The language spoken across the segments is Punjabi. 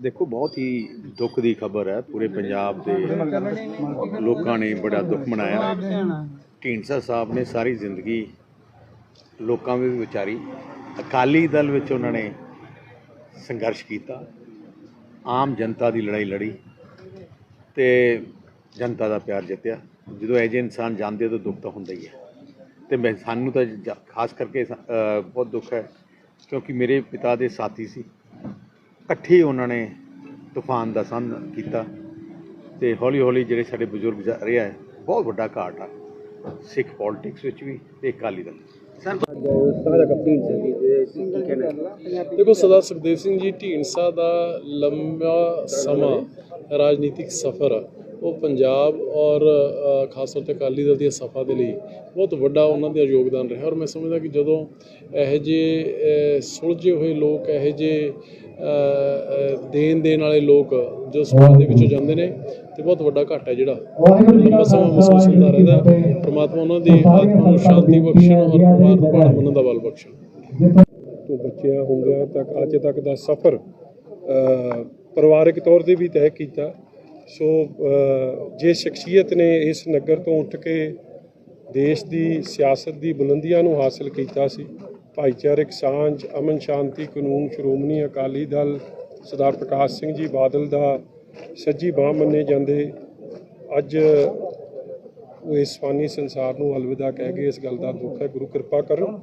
ਦੇਖੋ, ਬਹੁਤ ਹੀ ਦੁੱਖ ਦੀ ਖਬਰ ਹੈ। ਪੂਰੇ ਪੰਜਾਬ ਦੇ ਲੋਕਾਂ ਨੇ ਬੜਾ ਦੁੱਖ ਮਨਾਇਆ। ਢੀਂਡਸਾ ਸਾਹਿਬ ਨੇ ਸਾਰੀ ਜ਼ਿੰਦਗੀ ਲੋਕਾਂ ਵਿੱਚ ਵਿਚਾਰੀ, ਅਕਾਲੀ ਦਲ ਵਿੱਚ ਉਹਨਾਂ ਨੇ ਸੰਘਰਸ਼ ਕੀਤਾ। ਆਮ ਜਨਤਾ ਦੀ ਲੜਾਈ ਲੜੀ ਤੇ ਜਨਤਾ ਦਾ ਪਿਆਰ ਜਿੱਤਿਆ। ਜਦੋਂ ਇਹ ਜਿਹੇ ਇਨਸਾਨ ਜਾਂਦੇ ਤਾਂ ਦੁੱਖ ਤਾਂ ਹੁੰਦਾ ਹੀ ਹੈ। ਤੇ ਮੈਂ, ਸਾਨੂੰ ਤਾਂ ਖਾਸ ਕਰਕੇ ਬਹੁਤ ਦੁੱਖ ਹੈ। ਕਿਉਂਕਿ ਮੇਰੇ ਪਿਤਾ ਦੇ ਸਾਥੀ ਸੀ। ਇਕੱਠੇ ਉਹਨਾਂ ਨੇ ਤੂਫਾਨ ਦਾ ਸਾਹਮਣਾ ਕੀਤਾ ਤੇ ਹੌਲੀ ਹੌਲੀ ਜਿਹੜੇ ਸਾਡੇ ਬਜ਼ੁਰਗ ਜਾ ਰਿਹਾ ਹੈ ਬਹੁਤ ਵੱਡਾ ਘਾਟ ਆ। ਸਿੱਖ ਪੋਲਿਟਿਕਸ ਵਿੱਚ ਵੀ ਤੇ ਅਕਾਲੀ ਦਲ ਦੇਖੋ ਸਰਦਾਰ ਸੁਖਦੇਵ ਸਿੰਘ ਜੀ ਢੀਂਡਸਾ ਦਾ ਲੰਬਾ ਸਮਾਂ ਰਾਜਨੀਤਿਕ ਸਫ਼ਰ ਆ। ਉਹ ਪੰਜਾਬ ਔਰ ਖਾਸ ਤੌਰ ਤੇ ਅਕਾਲੀ ਦਲ ਦੀਆਂ ਸਫਾ ਦੇ ਲਈ ਬਹੁਤ ਵੱਡਾ ਉਹਨਾਂ ਦਾ ਯੋਗਦਾਨ ਰਿਹਾ ਔਰ ਮੈਂ ਸਮਝਦਾ ਕਿ ਜਦੋਂ ਇਹੋ ਜਿਹੇ ਅ, ਸੁਲਝੇ ਹੋਏ ਲੋਕ ਇਹੋ ਅ, ਦੇਣ ਦੇਣ ਵਾਲੇ ਲੋਕ ਜੋ ਸਮਾਜ ਦੇ ਵਿੱਚੋਂ ਜਾਂਦੇ ਨੇ ਤੇ ਬਹੁਤ ਵੱਡਾ ਘਾਟਾ ਹੈ ਜਿਹੜਾ। ਲੰਬਾ ਸਮਾਂ ਮਹਿਸੂਸ ਹੁੰਦਾ ਰਹਿੰਦਾ ਪ੍ਰਮਾਤਮਾ ਉਹਨਾਂ ਦੀ ਆਤਮਾ ਨੂੰ ਸ਼ਾਂਤੀ ਬਖਸ਼ਣ ਔਰ ਪਰਿਵਾਰ ਨੂੰ ਮੰਨਣ ਦਾ ਬਲ ਬਖਸ਼ਣ। ਤੋਂ ਬੱਚਿਆਂ ਹੁੰਦਿਆਂ ਤੱਕ ਅੱਜ ਤੱਕ ਦਾ ਸਫ਼ਰ ਪਰਿਵਾਰਕ ਤੌਰ ਤੇ ਵੀ ਤੈਅ ਕੀਤਾ। ਸੋ ਜੇ ਸ਼ਖਸੀਅਤ ਨੇ ਇਸ ਨਗਰ ਤੋਂ ਉੱਠ ਕੇ ਦੇਸ਼ ਦੀ ਸਿਆਸਤ ਦੀ ਬੁਲੰਦੀਆਂ ਨੂੰ ਹਾਸਲ ਕੀਤਾ ਸੀ, ਭਾਈਚਾਰਕ ਸਾਂਝ, ਅਮਨ ਸ਼ਾਂਤੀ, ਕਾਨੂੰਨ, ਸ਼੍ਰੋਮਣੀ ਅਕਾਲੀ ਦਲ, ਸਰਦਾਰ ਪ੍ਰਕਾਸ਼ ਸਿੰਘ ਜੀ ਬਾਦਲ ਦਾ ਸੱਜੀ ਬਾਹ ਮੰਨੇ ਜਾਂਦੇ, ਅੱਜ ਉਹ ਇਸ ਫਾਨੀ ਸੰਸਾਰ ਨੂੰ ਅਲਵਿਦਾ ਕਹਿ ਕੇ ਇਸ ਗੱਲ ਦਾ ਦੁੱਖ ਹੈ, ਗੁਰੂ ਕਿਰਪਾ ਕਰਨ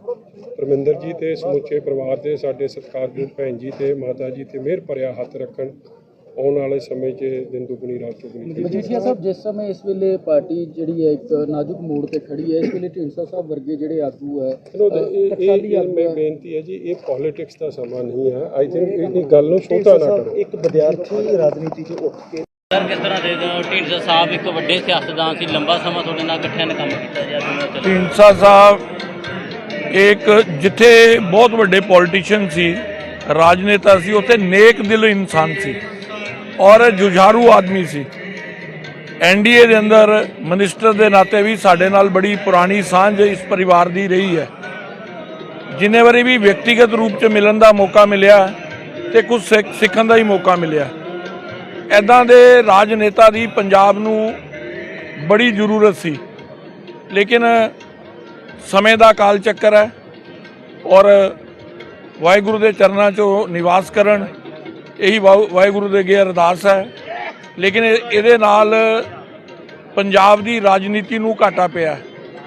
ਪਰਮਿੰਦਰ ਜੀ ਤੇ ਸਮੁੱਚੇ ਪਰਿਵਾਰ ਦੇ ਸਾਡੇ ਸਤਿਕਾਰਯੋਗ ਭੈਣ ਜੀ ਤੇ ਮਾਤਾ ਜੀ ਤੇ ਮਿਹਰ ਭਰਿਆ ਹੱਥ ਰੱਖਣ। ਆਉਣ ਵਾਲੇ ਸਮੇਂ 'ਚ ਦਿਨ ਦੁਗਣੀ ਰਾਤ ਚੁਗਣੀ ਕੀਤੀ ਮਜੀਠੀਆ ਸਾਹਿਬ ਜਿਸ ਸਮੇਂ ਇਸ ਵੇਲੇ ਪਾਰਟੀ ਜਿਹੜੀ ਹੈ ਇੱਕ ਨਾਜ਼ੁਕ ਮੋੜ ਤੇ ਖੜੀ ਹੈ ਇਸ ਵੇਲੇ ਢੀਂਡਸਾ ਸਾਹਿਬ ਵਰਗੇ ਜਿਹੜੇ ਆਗੂ ਹੈ ਇਹ ਮੈਂ ਬੇਨਤੀ ਹੈ ਜੀ ਇਹ ਪੋਲਿਟਿਕਸ ਦਾ ਸਮਾਂ ਨਹੀਂ ਹੈ। ਆਈ ਥਿੰਕ ਇਹ ਗੱਲ ਨੂੰ ਛੋਟਾ ਨਾ ਕਰੋ। ਇੱਕ ਵਿਦਿਆਰਥੀ ਰਾਜਨੀਤੀ 'ਚ ਉੱਠ ਕੇ ਸਰ ਕਿਸ ਤਰ੍ਹਾਂ ਦੇ ਢੀਂਡਸਾ ਸਾਹਿਬ ਇੱਕ ਵੱਡੇ ਸਿਆਸਤਦਾਨ ਸੀ ਲੰਬਾ ਸਮਾਂ ਤੁਹਾਡੇ ਨਾਲ ਇਕੱਠਿਆਂ ਨੇ ਕੰਮ ਕੀਤਾ ਜਾਂ ਚੱਲ ਢੀਂਡਸਾ ਸਾਹਿਬ ਇੱਕ ਜਿੱਥੇ ਬਹੁਤ ਵੱਡੇ ਪੋਲੀਟੀਸ਼ੀਅਨ ਸੀ ਰਾਜਨੇਤਾ ਸੀ ਉੱਥੇ ਨੇਕ ਦਿਲ ਇਨਸਾਨ ਸੀ। ਔਰ ਜੁਝਾਰੂ ਆਦਮੀ ਸੀ। ਐਨਡੀਏ ਦੇ ਅੰਦਰ ਮਿਨਿਸਟਰ ਦੇ ਨਾਤੇ ਵੀ ਸਾਡੇ ਨਾਲ ਬੜੀ ਪੁਰਾਣੀ ਸਾਂਝ ਇਸ ਪਰਿਵਾਰ ਦੀ ਰਹੀ ਹੈ। ਜਿੰਨੇ ਵਾਰੀ ਵੀ ਵਿਅਕਤੀਗਤ ਰੂਪ 'ਚ ਮਿਲਣ ਦਾ ਮੌਕਾ ਮਿਲਿਆ ਤੇ ਕੁਝ ਸਿੱਖ- ਸਿੱਖਣ ਦਾ ਹੀ ਮੌਕਾ ਮਿਲਿਆ। ਐਦਾਂ ਦੇ ਰਾਜਨੇਤਾ ਦੀ ਪੰਜਾਬ ਨੂੰ ਬੜੀ ਜ਼ਰੂਰਤ ਸੀ। ਲੇਕਿਨ ਸਮੇਂ ਦਾ ਕਾਲ ਚੱਕਰ ਹੈ ਔਰ ਵਾਹਿਗੁਰੂ ਦੇ ਚਰਨਾਂ 'ਚੋਂ ਨਿਵਾਸ ਕਰਨ ਇਹੀ ਵਾਹਿ- ਵਾਹਿਗੁਰੂ ਦੇ ਅੱਗੇ ਅਰਦਾਸ ਹੈ। ਲੇਕਿਨ ਇਹ- ਇਹਦੇ ਨਾਲ ਪੰਜਾਬ ਦੀ ਰਾਜਨੀਤੀ ਨੂੰ ਘਾਟਾ ਪਿਆ।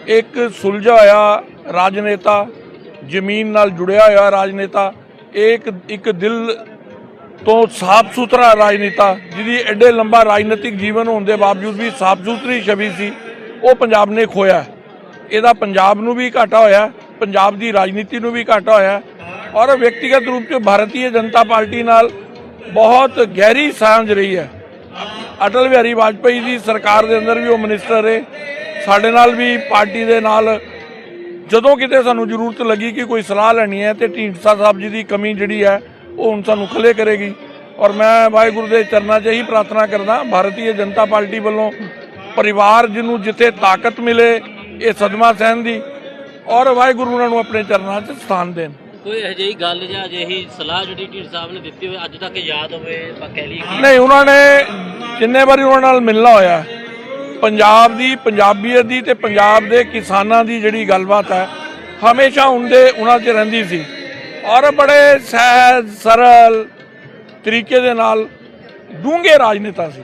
ਇੱਕ ਸੁਲਝਾ ਹੋਇਆ ਰਾਜਨੇਤਾ, ਜ਼ਮੀਨ ਨਾਲ ਜੁੜਿਆ ਹੋਇਆ ਰਾਜਨੇਤਾ ਇੱਕ ਇੱਕ ਦਿਲ ਤੋਂ ਸਾਫ਼ ਸੁਥਰਾ ਰਾਜਨੇਤਾ, ਜਿਹਦੀ ਐਡੇ ਲੰਬਾ ਰਾਜਨੀਤਿਕ ਜੀਵਨ ਹੋਣ ਦੇ ਬਾਵਜੂਦ ਵੀ ਸਾਫ਼ ਸੁਥਰੀ ਛਵੀ ਸੀ, ਉਹ ਪੰਜਾਬ ਨੇ ਖੋਇਆ। ਇਹਦਾ ਪੰਜਾਬ ਨੂੰ ਵੀ ਘਾਟਾ ਹੋਇਆ, ਪੰਜਾਬ ਦੀ ਰਾਜਨੀਤੀ ਨੂੰ ਵੀ ਘਾਟਾ ਹੋਇਆ। ਔਰ ਵਿਅਕਤੀਗਤ ਰੂਪ 'ਚ ਭਾਰਤੀ ਜਨਤਾ ਪਾਰਟੀ ਨਾਲ ਬਹੁਤ ਗਹਿਰੀ ਸਾਂਝ ਰਹੀ ਹੈ। ਅਟਲ ਬਿਹਾਰੀ ਵਾਜਪਾਈ ਦੀ ਸਰਕਾਰ ਦੇ ਅੰਦਰ ਵੀ ਉਹ ਮਿਨਿਸਟਰ ਰਹੇ। ਸਾਡੇ ਨਾਲ ਵੀ ਪਾਰਟੀ ਦੇ ਨਾਲ ਜਦੋਂ ਕਿਤੇ ਸਾਨੂੰ ਜ਼ਰੂਰਤ ਲੱਗੀ ਕਿ ਕੋਈ ਸਲਾਹ ਲੈਣੀ ਹੈ ਤੇ ਢੀਂਡਸਾ ਸਾਹਿਬ ਜੀ ਦੀ ਕਮੀ ਜਿਹੜੀ ਹੈ, ਉਹ ਹੁਣ ਸਾਨੂੰ ਖਲੇ ਕਰੇਗੀ। ਔਰ ਮੈਂ ਵਾਹਿਗੁਰੂ ਦੇ ਚਰਨਾਂ 'ਚ ਇਹੀ ਪ੍ਰਾਰਥਨਾ ਕਰਦਾ, ਭਾਰਤੀ ਜਨਤਾ ਪਾਰਟੀ ਵੱਲੋਂ ਪਰਿਵਾਰ ਜਿਹਨੂੰ ਜਿੱਥੇ ਤਾਕਤ ਮਿਲੇ, ਇਹ ਸਦਮਾ ਸਹਿਣ ਦੀ ਔਰ ਵਾਹਿਗੁਰੂ ਉਹਨਾਂ ਨੂੰ ਆਪਣੇ ਚਰਨਾਂ 'ਚ ਸਥਾਨ ਦੇਣ। ਕੋਈ ਇਹੋ ਗੱਲ ਜਾਂ ਅਜਿਹੀ ਸਲਾਹ ਜਿਹੜੀ ਢੀਂਡ ਸਾਹਿਬ ਨੇ ਦਿੱਤੀ ਹੋਵੇ, ਅੱਜ ਤੱਕ ਯਾਦ ਹੋਵੇ, ਆਪਾਂ ਕਹਿ ਲਈਏ ਕਿ ਨਹੀਂ, ਉਹਨਾਂ ਨੇ ਜਿੰਨੇ ਵਾਰੀ ਉਹਨਾਂ ਨਾਲ ਮਿਲਣਾ ਹੋਇਆ, ਪੰਜਾਬ ਦੀ, ਪੰਜਾਬੀਅਤ ਦੀ ਤੇ ਪੰਜਾਬ ਦੇ ਕਿਸਾਨਾਂ ਦੀ ਜਿਹੜੀ ਗੱਲਬਾਤ ਹੈ, ਹਮੇਸ਼ਾ ਹੁੰਦੇ ਉਹਨਾਂ 'ਚ ਰਹਿੰਦੀ ਸੀ। ਔਰ ਬੜੇ ਸਹਿਜ, ਸਰਲ ਤਰੀਕੇ ਦੇ ਨਾਲ ਡੂੰਘੇ ਰਾਜਨੇਤਾ ਸੀ।